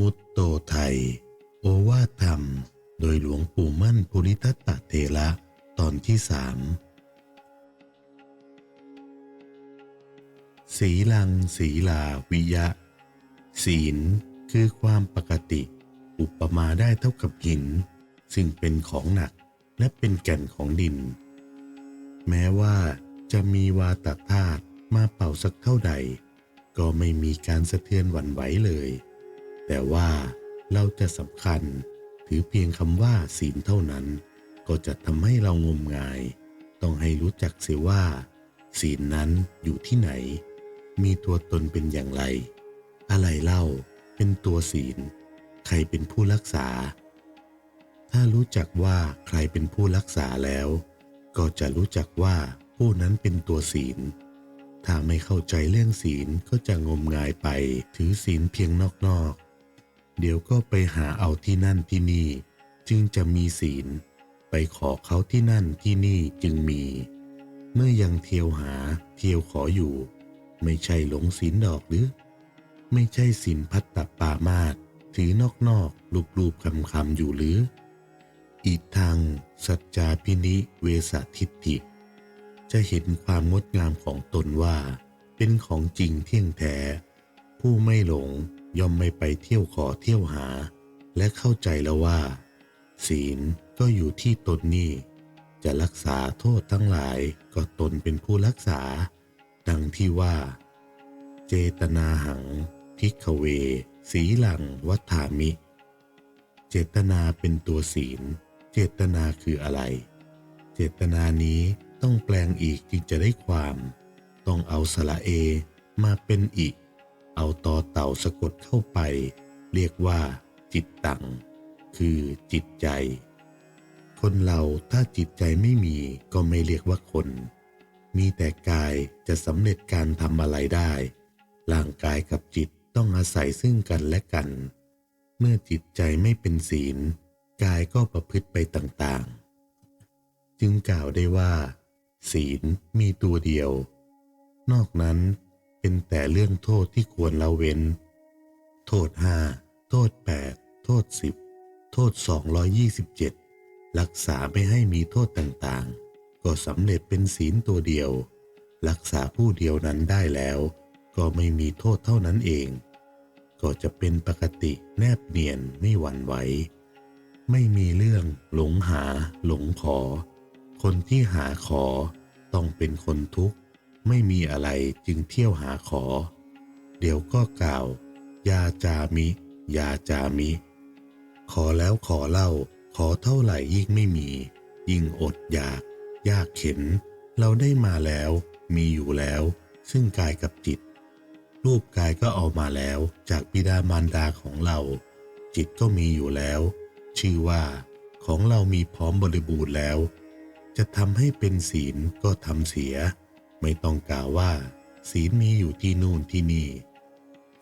มุตโตไทย โอวาทธรรม โดยหลวงปู่มั่นปุริทัตตเทระตอนที่สามสีลังสีลาวิยะ ศีลคือความปกติ อุปมาได้เท่ากับหิน ซึ่งเป็นของหนักและเป็นแก่นของดิน แม้ว่าจะมีวาตธาตุมาเป่าสักเท่าใด ก็ไม่มีการสะเทือนหวั่นไหวเลย แต่ว่าเราจะสำคัญถือเพียงคำว่าศีลเท่านั้น ก็จะทำให้เรางมงาย ต้องให้รู้จักเสียว่า ศีลนั้นอยู่ที่ไหน มีตัวตนเป็นอย่างไร อะไรเล่าเป็นตัวศีล ใครเป็นผู้รักษา ถ้ารู้จักว่าใครเป็นผู้รักษาแล้ว ก็จะรู้จักว่าผู้นั้นเป็นตัวศีล ถ้าไม่เข้าใจเรื่องศีลก็จะงมงายไปถือศีลเพียงนอกๆ เดี๋ยวก็ไปหาเอาที่นั่นที่นี่ จึงจะมีศีล ไปขอเขาที่นั่นที่นี่จึงมี เมื่อยังเที่ยวหาเที่ยวขออยู่ ไม่ใช่หลงศีลดอกหรือ ไม่ใช่ศีลพัตตปามาตถือนอกๆลูบๆคำๆอยู่หรือ อีกทางสัจจาพินิเวสทิฏฐิ จะเห็นความงดงามของตนว่า เป็นของจริงเที่ยงแท้ผู้ไม่หลง ย่อมไม่ไปเที่ยวขอเที่ยวหา และเข้าใจแล้วว่า ศีลก็อยู่ที่ตนนี่ จะรักษาโทษทั้งหลายก็ตนเป็นผู้รักษา ดังที่ว่า เจตนาหังทิกเว สีหลังวัฏามิ เจตนาเป็นตัวศีล เจตนาคืออะไร เจตนานี้ต้องแปลงอีกจึงจะได้ความ ต้องเอาสระเอมาเป็นอีก เอาตอเต่าสะกดเข้าไป เรียกว่า จิตตัง คือจิตใจ คนเราถ้าจิตใจไม่มีก็ไม่เรียกว่าคน มีแต่กายจะสำเร็จการทำอะไรได้ ร่างกายกับจิตต้องอาศัยซึ่งกันและกัน เมื่อจิตใจไม่เป็นศีล กายก็ประพฤติไปต่างๆ จึงกล่าวได้ว่า ศีลมีตัวเดียว นอกนั้น เป็นแต่เรื่องโทษที่ควรละเว้น โทษห้าโทษแปดโทษสิบโทษสองยี่สิบเจ็ดรักษาไม่ให้มีโทษต่างๆ ก็สำเร็จเป็นศีลตัวเดียว รักษาผู้เดียวนั้นได้แล้ว ก็ไม่มีโทษเท่านั้นเอง ก็จะเป็นปกติแนบเนียนไม่หวั่นไหวไม่มีเรื่องหลงหา หลงขอ คนที่หาขอต้องเป็นคนทุกข์ ไม่มีอะไรจึงเที่ยวหาขอ เดี๋ยวก็กล่าว ยาจามิ ยาจามิ ขอแล้วขอเล่า ขอเท่าไหร่ยิ่งไม่มี ยิ่งอดอยาก ยากเข็น เราได้มาแล้ว มีอยู่แล้ว ซึ่งกายกับจิต รูปกายก็เอามาแล้ว จากบิดามารดาของเรา จิตก็มีอยู่แล้ว ชื่อว่าของเรามีพร้อมบริบูรณ์แล้ว จะทำให้เป็นศีลก็ทำเสีย ไม่ต้องกล่าวว่า ศีลมีอยู่ที่นู่นที่นี่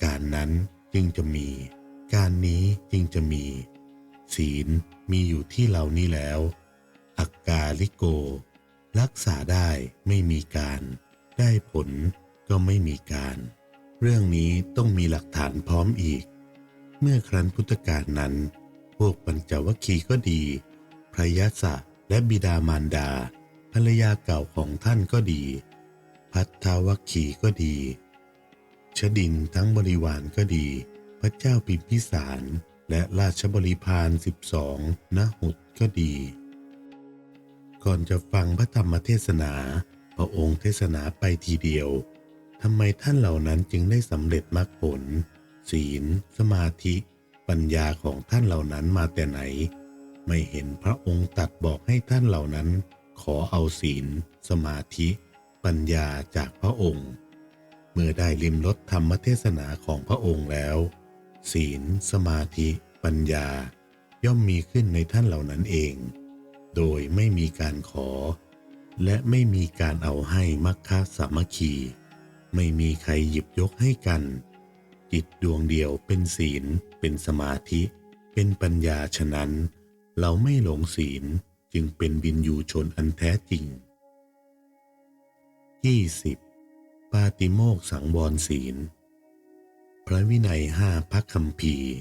การนั้นจึงจะมี การนี้จึงจะมี ศีลมีอยู่ที่เรานี่แล้วอักกาลิโก รักษาได้ไม่มีการ ได้ผลก็ไม่มีการ เรื่องนี้ต้องมีหลักฐานพร้อมอีก เมื่อครั้นพุทธกาลนั้น พวกปัญจวัคคีย์ก็ดี พระยศะและบิดามารดา ภรรยาเก่าของท่านก็ดี พัทธวัคคีย์ก็ดี ชดินทั้งบริวารก็ดี พระเจ้าพิมพิสาร และราชบริพารสิบสองนหุดก็ดี ก่อนจะฟังพระธรรมเทศนา พระองค์เทศนาไปทีเดียวทำไมท่านเหล่านั้นจึงได้สำเร็จมรรคผล ศีล สมาธิ ปัญญาของท่านเหล่านั้นมาแต่ไหน ไม่เห็นพระองค์ตัดบอกให้ท่านเหล่านั้น ขอเอาศีล สมาธิ ปัญญาจากพระองค์ เมื่อได้ลิมรสธรรมเทศนาของพระองค์แล้ว ศีล สมาธิ ปัญญา ย่อมมีขึ้นในท่านเหล่านั้นเอง โดยไม่มีการขอ และไม่มีการเอาให้มัคคะสามัคคี ไม่มีใครหยิบยกให้กัน จิตดวงเดียวเป็นศีล เป็นสมาธิ เป็นปัญญาฉะนั้น เราไม่หลงศีลจึงเป็นวินยูชนอันแท้จริง 20. ปาติโมกสังวรศีล พระวินัยห้าพักคำพีร์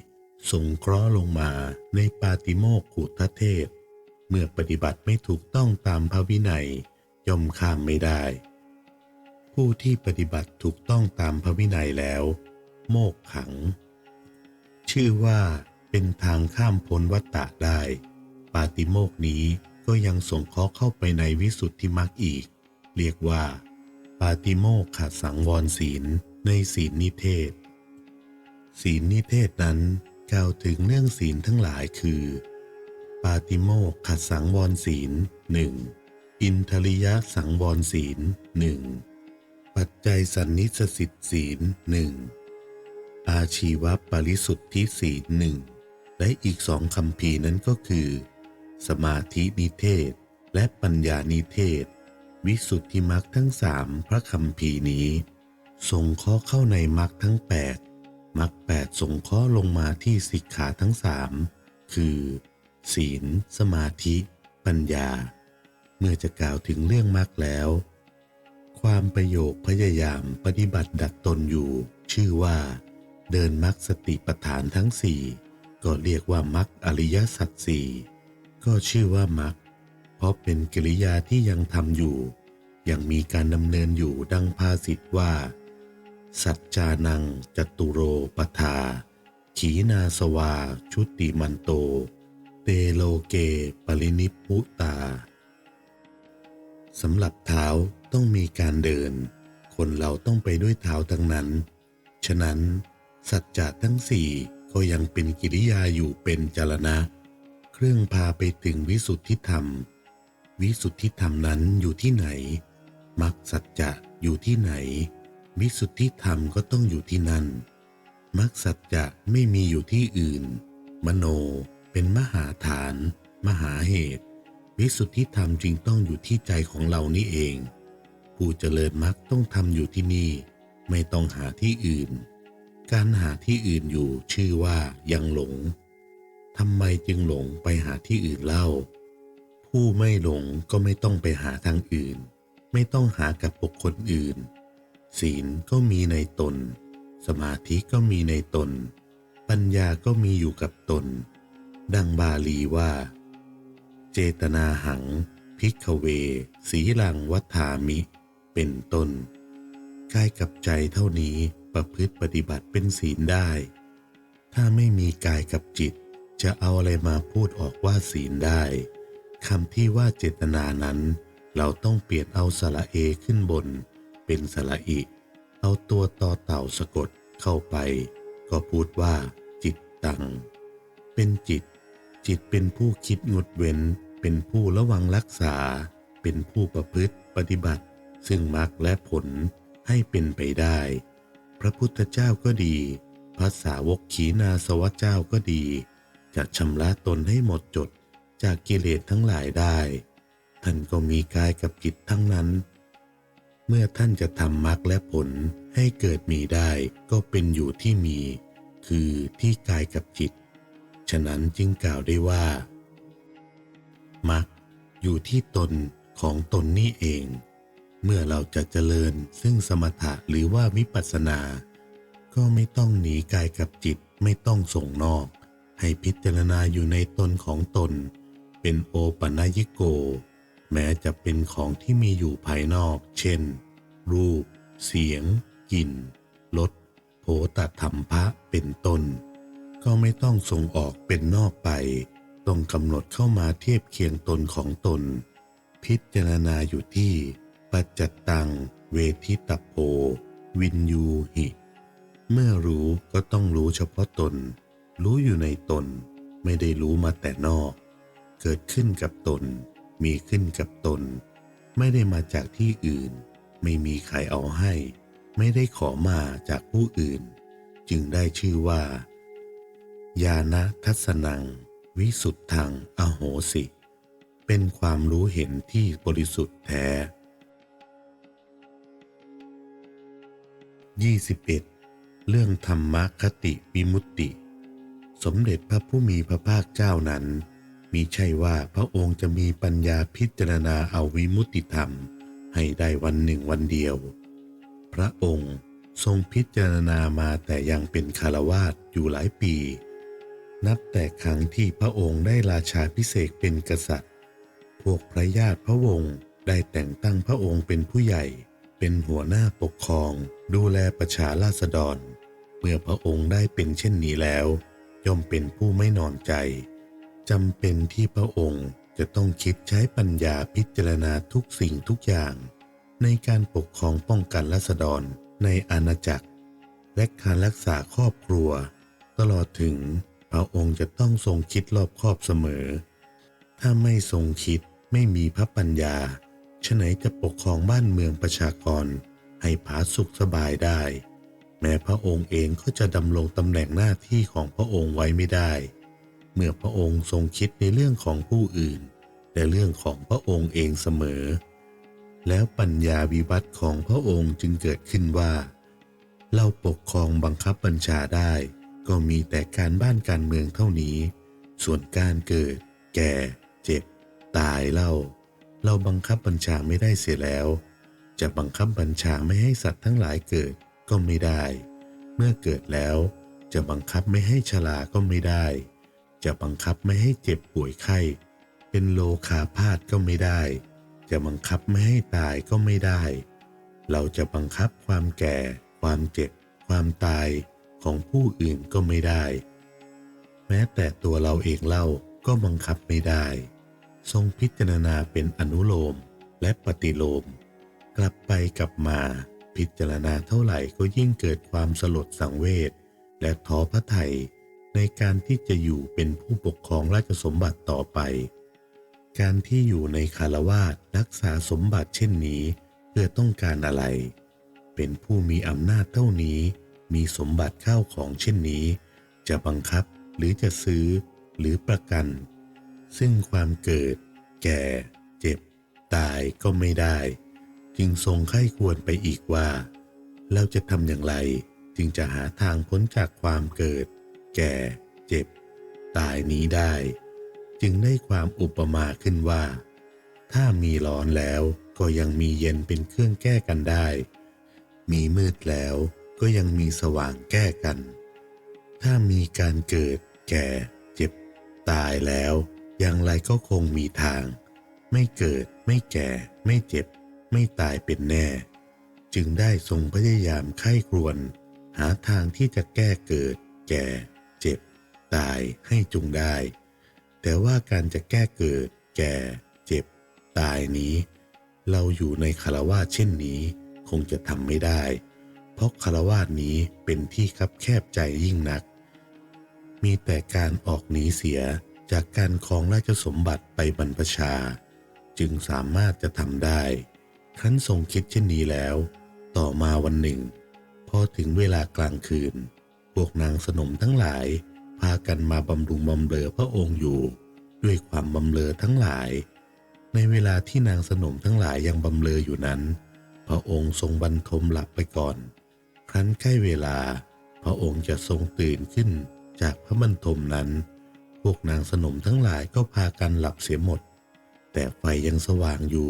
สงเคราะห์ลงมาในปาติโมกขุทเทศ เมื่อปฏิบัติไม่ถูกต้องตามพระวินัยย่อมข้ามไม่ได้ ผู้ที่ปฏิบัติถูกต้องตามพระวินัยแล้ว โมกขัง ชื่อว่าเป็นทางข้ามพ้นวัฏฏะได้ ปาติโมกนี้ก็ยังส่งเคราะห์เข้าไปในวิสุทธิมรรคอีก เรียกว่า ปาติโมกขสังวรศีลในศีลนิเทศ ศีลนิเทศนั้นกล่าวถึงเรื่องศีลทั้งหลายคือ ปาติโมกขสังวรศีลหนึ่งอินทริยสังวรศีลหนึ่งปัจจัยสันนิสสิทธิศีลหนึ่งอาชีวปริสุทธิศีลหนึ่งและอีกสองคำพีนั้นก็คือ สมาธินิเทศและปัญญานิเทศ วิสุทธิมรรคทั้งสามพระคำพีนี้ส่งข้อเข้าในมรรคทั้งแปดมรรคแปดส่งข้อลงมาที่สิกขาทั้งสามคือ ศีล สมาธิ ปัญญา เมื่อจะกล่าวถึงเรื่องมรรคแล้ว ความประโยคพยายามปฏิบัติดัดตนอยู่ ชื่อว่า เดินมรรคสติปัฏฐานทั้งสี่ก็เรียกว่ามรรคอริยสัจสี่ก็ชื่อว่ามรรคเพราะเป็นกิริยาที่ยังทำอยู่ ยังมีการดำเนินอยู่ดังภาษิตว่า สัจจานังจตุโรปทา ขีนาสวา ชุติมันโต เตโลเกปรินิพุตาสำหรับเท้าต้องมีการเดิน คนเราต้องไปด้วยเท้าทั้งนั้น ฉะนั้นสัจจะทั้งสี่ก็ยังเป็นกิริยาอยู่เป็นจรณะ เครื่องพาไปถึงวิสุทธิธรรม วิสุทธิธรรมนั้นอยู่ที่ไหน มรรคสัจจะอยู่ที่ไหน วิสุทธิธรรมก็ต้องอยู่ที่นั่นมรรคสัจจะไม่มีอยู่ที่อื่น มโนเป็นมหาฐาน มหาเหตุ วิสุทธิธรรมจึงต้องอยู่ที่ใจของเรานี่เอง ผู้เจริญมรรคต้องทำอยู่ที่นี่ ไม่ต้องหาที่อื่น การหาที่อื่นอยู่ชื่อว่ายังหลงทำไมจึงหลงไปหาที่อื่นเล่า ผู้ไม่หลงก็ไม่ต้องไปหาทางอื่น ไม่ต้องหากับบุคคลอื่น ศีลก็มีในตน สมาธิก็มีในตน ปัญญาก็มีอยู่กับตน ดังบาลีว่า เจตนาหัง พิกเว สีลังวัฏามิ เป็นต้นกายกับใจเท่านี้ประพฤติปฏิบัติเป็นศีลได้ ถ้าไม่มีกายกับจิต จะเอาอะไรมาพูดออกว่าศีลได้คำที่ว่าเจตนานั้น เราต้องเปลี่ยนเอาสระเอขึ้นบน เป็นสระอิ เอาตัวต่อเต่าสะกดเข้าไป ก็พูดว่า จิตตัง เป็นจิต จิตเป็นผู้คิดงดเว้น เป็นผู้ระวังรักษา เป็นผู้ประพฤติปฏิบัติ ซึ่งมรรคและผลให้เป็นไปได้ พระพุทธเจ้าก็ดีภาษาวกขีนาสวะเจ้าก็ดี จะชำระตนให้หมดจดจากกิเลสทั้งหลายได้ ท่านก็มีกายกับจิตทั้งนั้น เมื่อท่านจะทำมรรคและผลให้เกิดมีได้ก็เป็นอยู่ที่มี คือที่กายกับจิต ฉะนั้นจึงกล่าวได้ว่ามรรคอยู่ที่ตนของตนนี่เอง เมื่อเราจะเจริญซึ่งสมถะหรือว่าวิปัสสนา ก็ไม่ต้องหนีกายกับจิตไม่ต้องส่งนอก ให้พิจารณาอยู่ในตนของตน เป็นโอปัญญิโก แม้จะเป็นของที่มีอยู่ภายนอก เช่น รูป เสียง กลิ่น รส โผตธรรมพะเป็นต้น ก็ไม่ต้องส่งออกเป็นนอกไป ต้องกำหนดเข้ามาเทียบเคียงตนของตน พิจารณาอยู่ที่ ปัจจตตัง เวทิตโพ วินยูหิ เมื่อรู้ก็ต้องรู้เฉพาะตน รู้อยู่ในตน ไม่ได้รู้มาแต่นอก เกิดขึ้นกับตน มีขึ้นกับตน ไม่ได้มาจากที่อื่น ไม่มีใครเอาให้ ไม่ได้ขอมาจากผู้อื่น จึงได้ชื่อว่า ญาณทัศนัง วิสุทธังอโหสิ เป็นความรู้เห็นที่บริสุทธิ์แท้ 21. เรื่องธรรมคติวิมุตติ สมเด็จพระผู้มีพระภาคเจ้านั้น มีใช่ว่าพระองค์จะมีปัญญาพิจารณาเอาวิมุติธรรม ให้ได้วันหนึ่งวันเดียว พระองค์ทรงพิจารณามาแต่ยังเป็นคารวาสอยู่หลายปี นับแต่ครั้งที่พระองค์ได้ราชาพิเศษเป็นกษัตริย์ พวกพระญาติพระวงศ์ได้แต่งตั้งพระองค์เป็นผู้ใหญ่ เป็นหัวหน้าปกครอง ดูแลประชาราษฎร เมื่อพระองค์ได้เป็นเช่นนี้แล้ว ย่อมเป็นผู้ไม่นอนใจ จำเป็นที่พระองค์จะต้องคิดใช้ปัญญาพิจารณาทุกสิ่งทุกอย่าง ในการปกครองป้องกันราษฎรในอาณาจักร และการรักษาครอบครัว ตลอดถึงพระองค์จะต้องทรงคิดรอบคอบเสมอ ถ้าไม่ทรงคิดไม่มีพระปัญญาฉะไหนจะปกครองบ้านเมืองประชากรให้ผาสุขสบายได้ แม้พระองค์เองก็จะดำรงตำแหน่งหน้าที่ของพระองค์ไว้ไม่ได้ เมื่อพระองค์ทรงคิดในเรื่องของผู้อื่น และเรื่องของพระองค์เองเสมอ แล้วปัญญาวิวัฒน์ของพระองค์จึงเกิดขึ้นว่า เราปกครองบังคับบัญชาได้ ก็มีแต่การบ้านการเมืองเท่านี้ ส่วนการเกิด แก่ เจ็บ ตายเล่า เราบังคับบัญชาไม่ได้เสียแล้ว จะบังคับบัญชาไม่ให้สัตว์ทั้งหลายเกิดก็ไม่ได้ เมื่อเกิดแล้วจะบังคับไม่ให้ชราก็ไม่ได้ จะบังคับไม่ให้เจ็บป่วยไข้ เป็นโลคาพาธก็ไม่ได้ จะบังคับไม่ให้ตายก็ไม่ได้ เราจะบังคับความแก่ ความเจ็บ ความตายของผู้อื่นก็ไม่ได้ แม้แต่ตัวเราเองเล่าก็บังคับไม่ได้ ทรงพิจารณาเป็นอนุโลมและปฏิโลม กลับไปกลับมาพิจารณาเท่าไหร่ก็ยิ่งเกิดความสลดสังเวชและท้อพระทัย ในการที่จะอยู่เป็นผู้ปกครองราชสมบัติต่อไป การที่อยู่ในคารวาสรักษาสมบัติเช่นนี้ เพื่อต้องการอะไร เป็นผู้มีอำนาจเท่านี้ มีสมบัติข้าวของเช่นนี้ จะบังคับหรือจะซื้อหรือประกัน ซึ่งความเกิด แก่ เจ็บ ตายก็ไม่ได้ จึงทรงไข้ควรไปอีกว่า เราจะทำอย่างไรจึงจะหาทางพ้นจากความเกิด แก่ เจ็บ ตายนี้ได้ จึงได้ความอุปมาขึ้นว่า ถ้ามีร้อนแล้วก็ยังมีเย็นเป็นเครื่องแก้กันได้ มีมืดแล้วก็ยังมีสว่างแก้กัน ถ้ามีการเกิด แก่ เจ็บ ตายแล้ว อย่างไรก็คงมีทาง ไม่เกิดไม่แก่ ไม่เจ็บ ไม่ตายเป็นแน่ จึงได้ทรงพยายามไข้ครวน หาทางที่จะแก้เกิด แก่ เจ็บ ตายให้จงได้ แต่ว่าการจะแก้เกิด แก่ เจ็บ ตายนี้ เราอยู่ในคารวาสเช่นนี้ คงจะทำไม่ได้ เพราะคารวาสนี้เป็นที่คับแคบใจยิ่งนัก มีแต่การออกหนีเสียจากการครองราชสมบัติไปบรรพชา จึงสามารถจะทำได้ ครั้นทรงคิดเช่นนี้แล้ว ต่อมาวันหนึ่ง พอถึงเวลากลางคืน วกนางสนมทั้งหลาย พากันมาบำรุงบำเรอพระองค์อยู่ ด้วยความบำเรอทั้งหลาย ในเวลาที่นางสนมทั้งหลายยังบำเรออยู่นั้น พระองค์ทรงบรรทมหลับไปก่อน ครั้นใกล้เวลา พระองค์จะทรงตื่นขึ้นจากพระบรรทมนั้น พวกนางสนมทั้งหลายก็พากันหลับเสียหมด แต่ไฟยังสว่างอยู่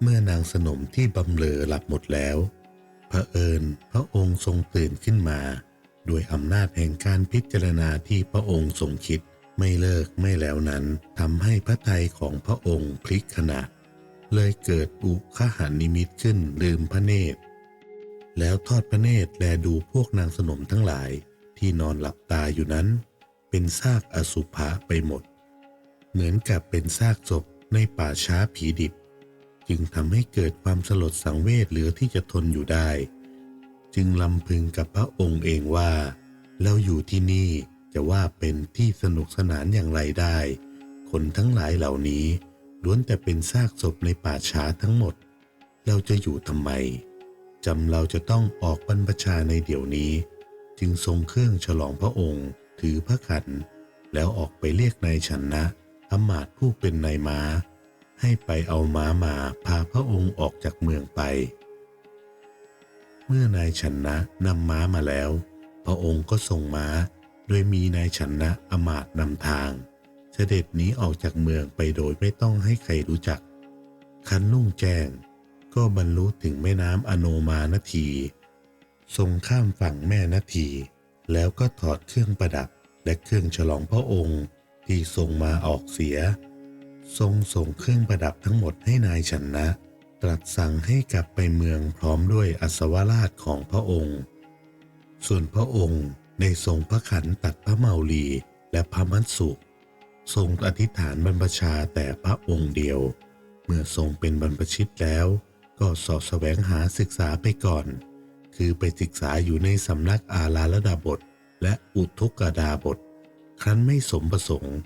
เมื่อนางสนมที่บำเรอหลับหมดแล้วเผอิญพระองค์ทรงตื่นขึ้นมา ด้วยอำนาจแห่งการพิจารณาที่พระองค์ทรงคิดไม่เลิกไม่แล้วนั้นทำให้พระทัยของพระองค์พลิกขนาดเลยเกิดอุคหานิมิตขึ้นลืมพระเนตร แล้วทอดพระเนตรแลดูพวกนางสนมทั้งหลายที่นอนหลับตาอยู่นั้น เป็นซากอสุภะไปหมด เหมือนกับเป็นซากศพในป่าช้าผีดิบ จึงทำให้เกิดความสลดสังเวชเหลือที่จะทนอยู่ได้ จึงลำพึงกับพระองค์เองว่า เราอยู่ที่นี่จะว่าเป็นที่สนุกสนานอย่างไรได้ คนทั้งหลายเหล่านี้ล้วนแต่เป็นซากศพในป่าช้าทั้งหมด เราจะอยู่ทำไมจำเราจะต้องออกบรรพชาในเดี๋ยวนี้ จึงทรงเครื่องฉลองพระองค์ถือพระขัน แล้วออกไปเรียกนายชนะอำมาตผู้เป็นนายม้า ให้ไปเอาม้ามาพาพระองค์ออกจากเมืองไป เมื่อนายชนะนำม้ามาแล้ว พระองค์ก็ส่งม้า โดยมีนายชนะอมาตนำทาง เสด็จหนีออกจากเมืองไปโดยไม่ต้องให้ใครรู้จัก คันลุ่งแจ้ง ก็บรรลุถึงแม่น้ำอโนมานาที ทรงข้ามฝั่งแม่นาที แล้วก็ถอดเครื่องประดับและเครื่องฉลองพระองค์ที่ทรงมาออกเสีย ทรงส่งเครื่องประดับทั้งหมดให้นายชนะ ตรัสสั่งให้กลับไปเมืองพร้อมด้วยอัศวราชของพระองค์ ส่วนพระองค์ได้ทรงพระขันตัดพระเมาลีและพระมัสสุทรงอธิษฐานบรรพชาแต่พระองค์เดียว เมื่อทรงเป็นบรรพชิตแล้ว ก็สอบแสวงหาศึกษาไปก่อน คือไปศึกษาอยู่ในสำนักอาลาลดาบทและอุทุกดาบท ครั้นไม่สมประสงค์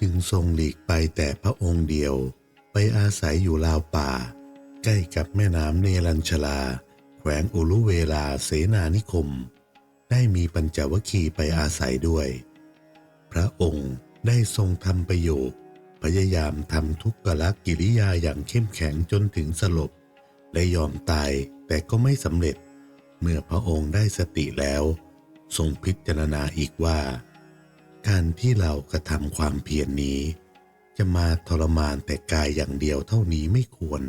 จึงทรงหลีกไปแต่พระองค์เดียว อาศัยอยู่ลาวป่า ใกล้กับแม่น้ำเนรัญชลา แขวงอุลุเวลาเสนานิคม ได้มีปัญจวคีไปอาศัยด้วย พระองค์ได้ทรงทำประโยชน์พยายามทำทุกขละกิริยาอย่างเข้มแข็งจนถึงสลบ และยอมตายแต่ก็ไม่สำเร็จ เมื่อพระองค์ได้สติแล้ว ทรงพิจารณาอีกว่า การที่เรากระทำความเพียรนนี้ จะมาทรมานแต่กายอย่างเดียวเท่านี้ไม่ควร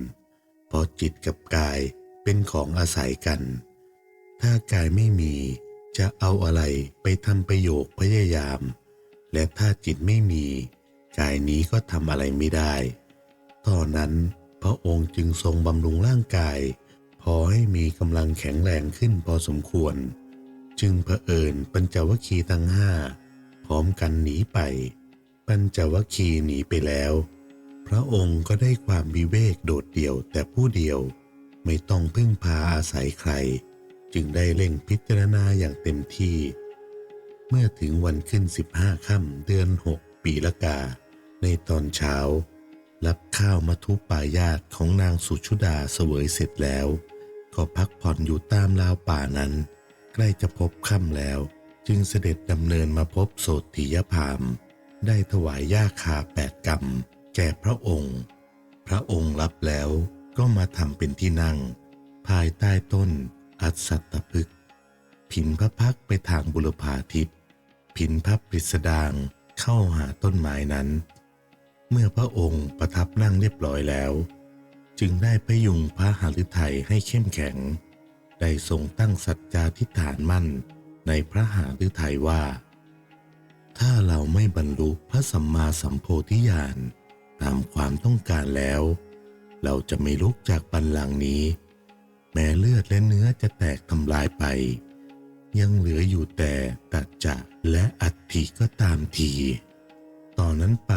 เพราะจิตกับกายเป็นของอาศัยกัน ถ้ากายไม่มีจะเอาอะไรไปทำประโยชน์พยายาม และถ้าจิตไม่มี กายนี้ก็ทำอะไรไม่ได้ตอนนั้นพระองค์จึงทรงบำรุงร่างกาย พอให้มีกำลังแข็งแรงขึ้นพอสมควร จึงเผอิญปัญจวัคคีย์ทั้งห้าพร้อมกันหนีไป ปัญจวัคคีย์หนีไปแล้ว พระองค์ก็ได้ความวิเวกโดดเดี่ยวแต่ผู้เดียวไม่ต้องพึ่งพาอาศัยใคร จึงได้เร่งพิจารณาอย่างเต็มที่ เมื่อถึงวันขึ้นสิบห้าค่ำเดือนหกปีละกา ในตอนเช้า รับข้าวมาทุปายาตของนางสุชุดาเสวยเสร็จแล้ว ก็พักผ่อนอยู่ตามราวป่านั้น ใกล้จะพบค่ำแล้ว จึงเสด็จดำเนินมาพบโสติยพาม ได้ถวายย่าคาแปดกรรมแก่พระองค์ พระองค์รับแล้วก็มาทำเป็นที่นั่ง ภายใต้ต้นอัศตพฤกษ์ผินพระพักไปทางบุรพาทิศผินพระปริสดางเข้าหาต้นไม้นั้น เมื่อพระองค์ประทับนั่งเรียบร้อยแล้ว จึงได้พยุงพระหฤทัยให้เข้มแข็ง ได้ทรงตั้งสัจจาธิฐานมั่นในพระหฤทัยว่า ถ้าเราไม่บรรลุพระสัมมาสัมโพธิญาณตามความต้องการแล้ว เราจะไม่ลุกจากบัลลังนี้ แม้เลือดและเนื้อจะแตกทำลายไป ยังเหลืออยู่แต่ตัจจะและอัตถิก็ตามที ตอนนั้นไป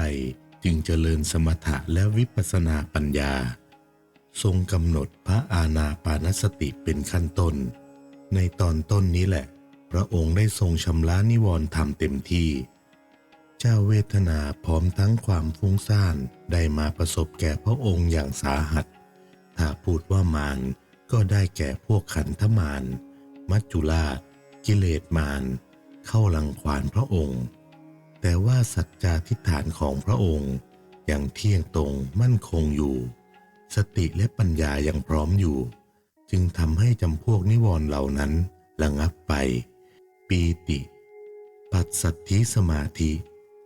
จึงเจริญสมถะและวิปัสสนาปัญญา ทรงกำหนดพระอาณาปานสติเป็นขั้นต้น ในตอนต้นนี้แหละ พระองค์ได้ทรงชำระนิวรณ์ธรรมเต็มที่ เจ้าเวทนาพร้อมทั้งความฟุ้งซ่านได้มาประสบแก่พระองค์อย่างสาหัส ถ้าพูดว่ามารก็ได้แก่พวกขันธมาร มัจจุราช กิเลสมาร เข้าลังควานพระองค์ แต่ว่าสัจจาธิฐานของพระองค์ยังเที่ยงตรงมั่นคงอยู่ สติและปัญญายังพร้อมอยู่ จึงทำให้จำพวกนิวรณ์เหล่านั้นระงับไป ปีติ ปัสสัทธิสมาธิ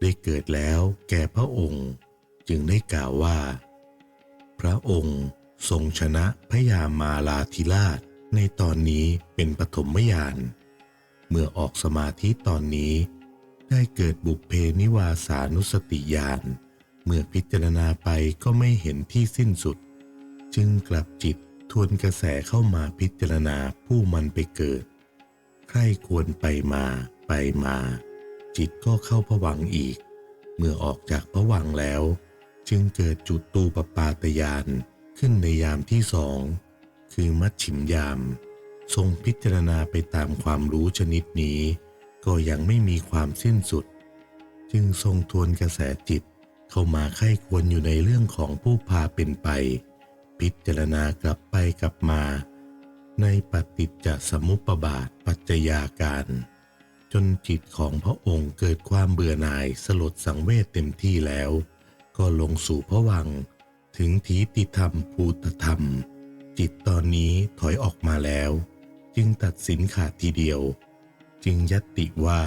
ได้เกิดแล้วแก่พระองค์ จึงได้กล่าวว่า พระองค์ทรงชนะพยามาลาธิราชในตอนนี้เป็นปฐมยาน เมื่อออกสมาธิตอนนี้ ได้เกิดบุพเพนิวาสานุสติญาณเมื่อพิจารณาไปก็ไม่เห็นที่สิ้นสุด จึงกลับจิตทวนกระแสเข้ามาพิจารณาผู้มันไปเกิด ใครควรไปมาไปมา จิตก็เข้าผวังอีก เมื่อออกจากผวังแล้ว จึงเกิดจุดตูปปาตยานขึ้นในยามที่สอง คือมัชฉิมยาม ทรงพิจารณาไปตามความรู้ชนิดนี้ ก็ยังไม่มีความสิ้นสุด จึงทรงทวนกระแสจิตเข้ามาไข้ควรอยู่ในเรื่องของผู้พาเป็นไป พิจารณากลับไปกลับมา ในปฏิจจสมุปบาทปัจจยาการ จนจิตของพระองค์เกิดความเบื่อหน่ายสลดสังเวชเต็มที่แล้ว ก็ลงสู่พระวัง ถึงทีติธรรมภูตธรรม จิตตอนนี้ถอยออกมาแล้ว จึงตัดสินขาดทีเดียว จึงยัตติว่า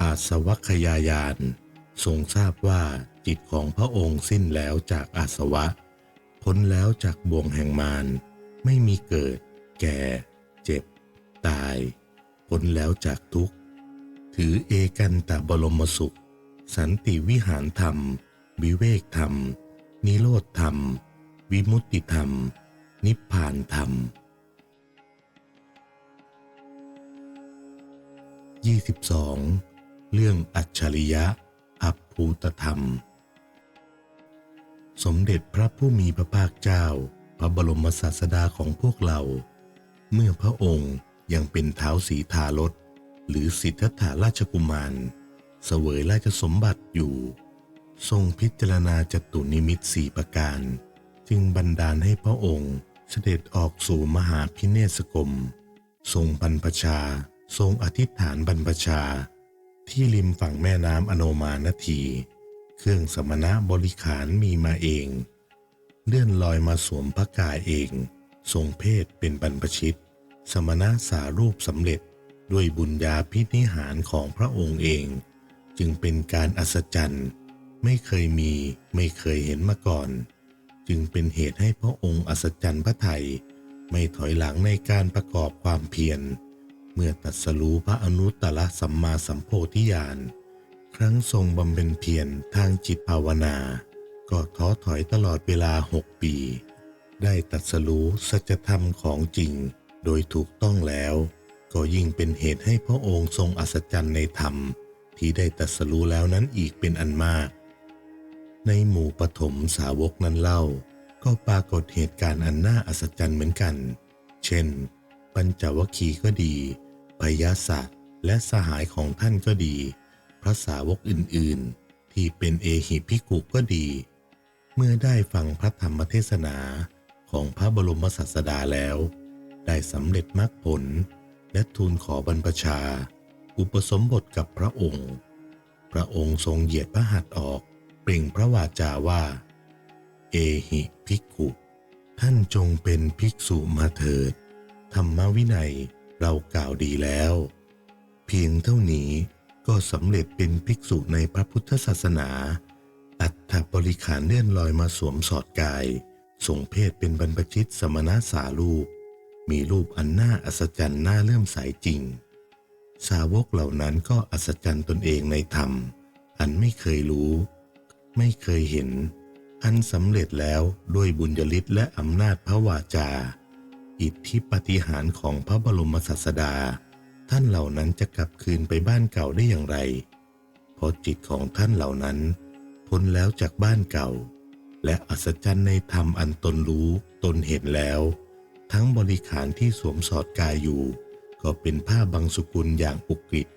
อาสวัคยายานทรงทราบว่าจิตของพระองค์สิ้นแล้วจากอาสวะ พ้นแล้วจากบ่วงแห่งมารไม่มีเกิด แก่ เจ็บ ตาย พ้นแล้วจากทุกข์ ถือเอกันตะบรมสุข สันติวิหารธรรม วิเวกธรรม นิโรธธรรม วิมุตติธรรม นิพพานธรรม 22. เรื่องอัจฉริยะ อัปภูตธรรม สมเด็จพระผู้มีพระภาคเจ้า พระบรมศาสดาของพวกเรา เมื่อพระองค์ยังเป็นเท้าสีทารถ หรือสิทธัตถราชกุมาร เสวยราชสมบัติอยู่ ทรงพิจารณาจตุนิมิตสี่ประการ จึงบันดาลให้พระองค์เสด็จออกสู่มหาพิเนศกรม ทรงบรรพชา ทรงอธิษฐานบรรพชา ที่ริมฝั่งแม่น้ำอโนมานที เครื่องสมณะบริขารมีมาเอง เลื่อนลอยมาสวมพระกายเอง ทรงเพศเป็นบรรพชิต สมณะสารูปสำเร็จ ด้วยบุญญาพินิหารของพระองค์เอง จึงเป็นการอัศจรรย์ ไม่เคยมีไม่เคยเห็นมาก่อน จึงเป็นเหตุให้พระองค์อัศจรรย์พระไทยไม่ถอยหลังในการประกอบความเพียร เมื่อตรัสรู้พระอนุตตรสัมมาสัมโพธิญาณครั้งทรงบำเพ็ญเพียรทางจิตภาวนา ก็ท้อถอยตลอดเวลาหกปี ได้ตรัสรู้สัจธรรมของจริงโดยถูกต้องแล้ว ก็ยิ่งเป็นเหตุให้พระองค์ทรงอัศจรรย์ในธรรมที่ได้ตรัสรู้แล้วนั้นอีกเป็นอันมาก ในหมู่ปฐมสาวกนั้นเล่า ก็ปรากฏเหตุการณ์อันน่าอัศจรรย์เหมือนกัน เช่น ปัญจวคีก็ดีพยาศะและสหายของท่านก็ดี พระสาวกอื่นๆ ที่เป็นเอหิภิกขุก็ดี เมื่อได้ฟังพระธรรมเทศนาของพระบรมศาสดาแล้ว ได้สำเร็จมรรคผล และทูลขอบรรพชา อุปสมบทกับพระองค์ พระองค์ทรงเหยียดพระหัตถ์ออก เปล่งพระวาจาว่า เอหิภิกขุ ท่านจงเป็นภิกษุมาเถิด ธรรมวินัยเรากล่าวดีแล้ว เพียงเท่านี้ก็สำเร็จเป็นภิกษุในพระพุทธศาสนา อัตถบริขารเลื่อนลอยมาสวมสอดกายทรงเพศเป็นบรรพชิตสมณะสารูป มีรูปอันน่าอัศจรรย์น่าเลื่อมใสจริง สาวกเหล่านั้นก็อัศจรรย์ตนเองในธรรม อันไม่เคยรู้ ไม่เคยเห็น อันสำเร็จแล้วด้วยบุญญาฤทธิ์และอำนาจพระวาจา อิทธิปฏิหารของพระบรมศาสดา ท่านเหล่านั้นจะกลับคืนไปบ้านเก่าได้อย่างไร เพราะจิตของท่านเหล่านั้น พ้นแล้วจากบ้านเก่า และอัศจรรย์ในธรรมอันตนรู้ตนเห็นแล้ว ทั้งบริขารที่สวมสอดกายอยู่ ก็เป็นผ้าบางสุกุลอย่างอุกฤษ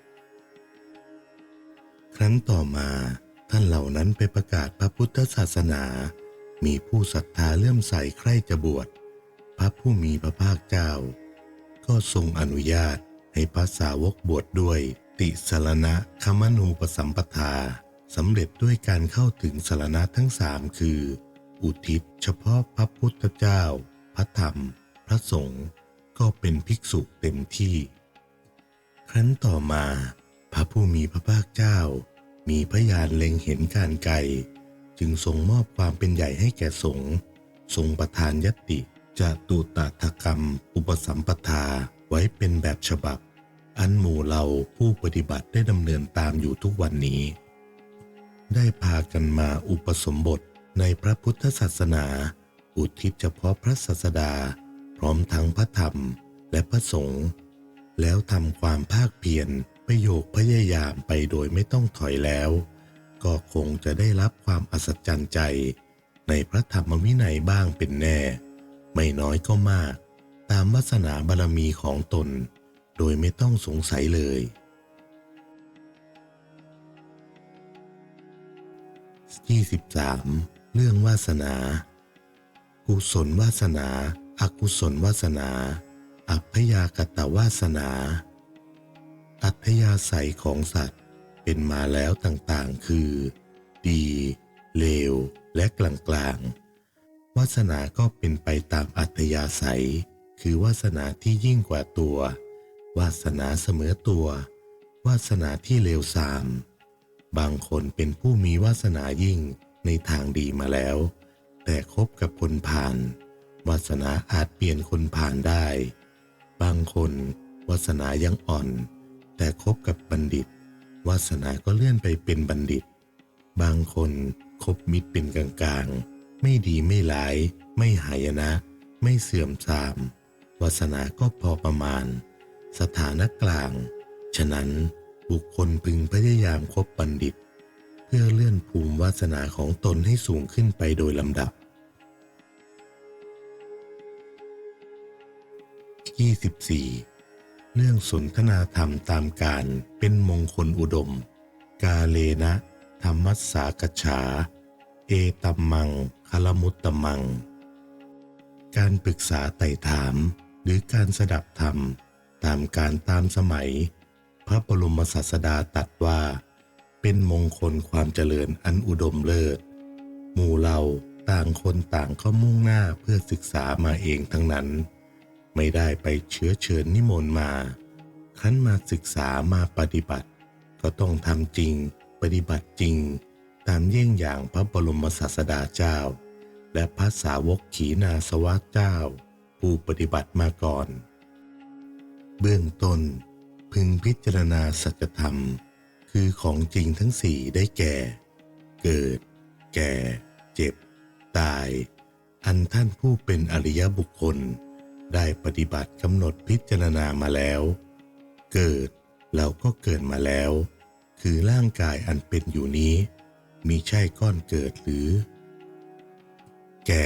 ครั้นต่อมาท่านเหล่านั้นไปประกาศพระพุทธศาสนา มีผู้ศรัทธาเลื่อมใสใคร่จะบวช พระผู้มีพระภาคเจ้า ก็ทรงอนุญาตให้พระสาวกบวชดด้วย ติสรณะคมนูปสัมปทาสำเร็จด้วยการเข้าถึงสรณะทั้งสามคือ อุทิศเฉพาะพระพุทธเจ้า พระธรรม พระสงฆ์ก็เป็นภิกษุเต็มที่ ครั้นต่อมาพระผู้มีพระภาคเจ้า มีพยานเล็งเห็นการไกล จึงทรงมอบความเป็นใหญ่ให้แก่สงฆ์ทรงประทานยติจะตุตถกรรม อุปสัมปทาไว้เป็นแบบฉบับ อันหมู่เราผู้ปฏิบัติได้ดำเนินตามอยู่ทุกวันนี้ ได้พากันมาอุปสมบทในพระพุทธศาสนา อุทิศเฉพาะพระศาสดา พร้อมทั้งพระธรรมและพระสงฆ์แล้วทำความภาคเพียรประโยคพยายามไปโดยไม่ต้องถอยแล้ว ก็คงจะได้รับความอัศจรรย์ใจ ในพระธรรมวินัยบ้างเป็นแน่ ไม่น้อยก็มาก ตามวาสนาบารมีของตน โดยไม่ต้องสงสัยเลย 23. เรื่องวาสนา กุศลวาสนา อกุศลวาสนา อัพยากตวาสนา อัธยาศัยของสัตว์เป็นมาแล้วต่างๆ คือ ดี เลว และกลางๆ วาสนาก็เป็นไปตามอัธยาศัย คือวาสนาที่ยิ่งกว่าตัว วาสนาเสมอตัว วาสนาที่เลวทราม บางคนเป็นผู้มีวาสนายิ่งในทางดีมาแล้ว แต่คบกับคนผ่าน วาสนาอาจเปลี่ยนคนผ่านได้ บางคนวาสนายังอ่อน แต่คบกับบัณฑิต วาสนาก็เลื่อนไปเป็นบัณฑิต บางคนคบมิตรเป็นกลางๆ ไม่ดีไม่ร้าย ไม่หายนะ ไม่เสื่อมทราม วาสนาก็พอประมาณ สถานะกลาง ฉะนั้นบุคคลพึงพยายามคบบัณฑิต เพื่อเลื่อนภูมิวาสนาของตนให้สูงขึ้นไปโดยลำดับ 24 เรื่องสนทนาธรรมตามการเป็นมงคลอุดม กาเลนะ ธรรมัสสากฉา เอตัมมังคลมุตตมัง การปรึกษาไต่ถาม หรือการสดับธรรมตามการตามสมัย พระบรมศาสดาตัดว่า เป็นมงคลความเจริญอันอุดมเลิศหมู่เราต่างคนต่างก็มุ่งหน้าเพื่อศึกษามาเองทั้งนั้น ไม่ได้ไปเชื้อเชิญนิมนต์มา ครั้นมาศึกษามาปฏิบัติ ก็ต้องทำจริง ปฏิบัติจริง ตามเยี่ยงอย่างพระบรมศาสดาเจ้า และพระสาวกขีนาสวะเจ้า ผู้ปฏิบัติมาก่อน เบื้องต้น พึงพิจารณาสัจธรรม คือของจริงทั้งสี่ได้แก่ เกิด แก่ เจ็บ ตาย อันท่านผู้เป็นอริยบุคคล ได้ปฏิบัติกำหนดพิจารณามาแล้ว เกิดเราก็เกิดมาแล้ว คือร่างกายอันเป็นอยู่นี้ มีใช่ก้อนเกิดหรือ แก่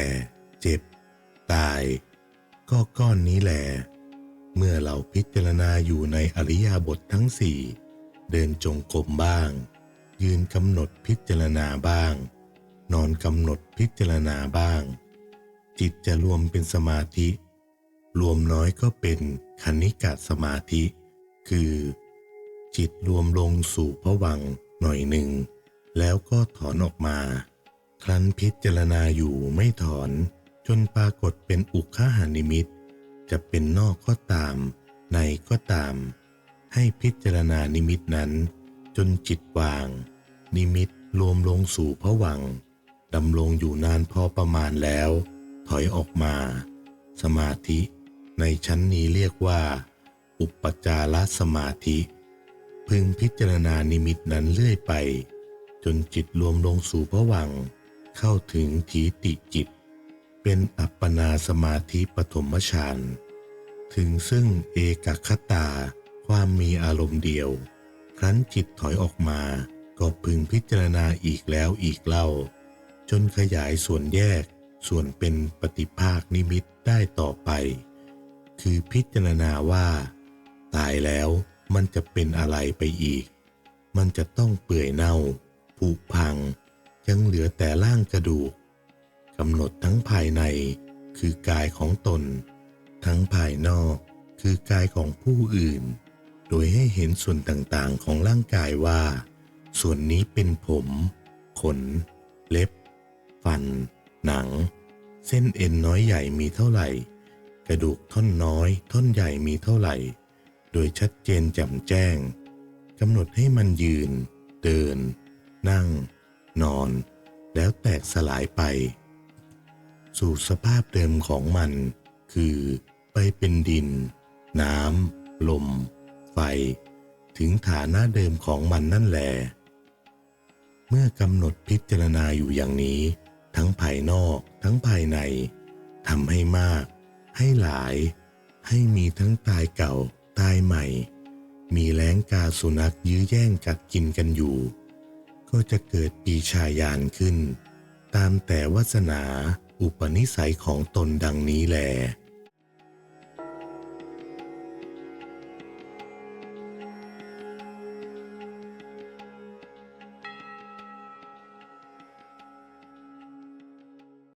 เจ็บ ตาย ก็ก้อนนี้แหละเมื่อเราพิจารณาอยู่ในอริยบททั้งสี่เดินจงกรมบ้าง ยืนกำหนดพิจารณาบ้าง นอนกำหนดพิจารณาบ้าง จิตจะรวมเป็นสมาธิ รวมน้อยก็เป็นคณิกะสมาธิ คือ จิตรวมลงสู่ผวังหน่อยหนึ่ง แล้วก็ถอนออกมา ครั้นพิจารณาอยู่ไม่ถอน จนปรากฏเป็นอุคหานิมิต จะเป็นนอกก็ตาม ในก็ตาม ให้พิจารณานิมิตนั้น จนจิตวาง นิมิตรวมลงสู่ผวังดำรงอยู่นานพอประมาณแล้ว ถอยออกมา สมาธิ ในชั้นนี้เรียกว่า อุปจารสมาธิ พึงพิจารณานิมิตนั้นเรื่อยไป จนจิตรวมลงสู่ผวัง เข้าถึงถีติจิต เป็นอัปปนาสมาธิปฐมฌานถึงซึ่งเอกคตา ความมีอารมณ์เดียว ครั้นจิตถอยออกมา ก็พึงพิจารณาอีกแล้วอีกเล่า จนขยายส่วนแยกส่วนเป็นปฏิภาคนิมิตได้ต่อไป คือพิจารณาว่า ตายแล้วมันจะเป็นอะไรไปอีก มันจะต้องเปื่อยเน่า ผุพัง ยังเหลือแต่ร่างกระดูกกำหนดทั้งภายในคือกายของตน ทั้งภายนอกคือกายของผู้อื่น โดยให้เห็นส่วนต่างๆของร่างกายว่า ส่วนนี้เป็นผม ขน เล็บ ฟัน หนัง เส้นเอ็นน้อยใหญ่มีเท่าไหร่ กระดูกท่อนน้อย ท่อนใหญ่มีเท่าไหร่ โดยชัดเจนแจ่มแจ้งกำหนดให้มันยืน เดิน นั่ง นอน แล้วแตกสลายไป สู่สภาพเดิมของมัน คือไปเป็นดิน น้ำลม ไฟ ถึงฐานะเดิมของมันนั่นแหละเมื่อกำหนดพิจารณาอยู่อย่างนี้ ทั้งภายนอก ทั้งภายในทำให้มาก ให้หลาย ให้มีทั้งตายเก่า ตายใหม่ มีแล้งกาสุนัขยื้อแย่งกัดกินกันอยู่ ก็จะเกิดปีชายานขึ้น ตามแต่วาสนาอุปนิสัยของตนดังนี้แล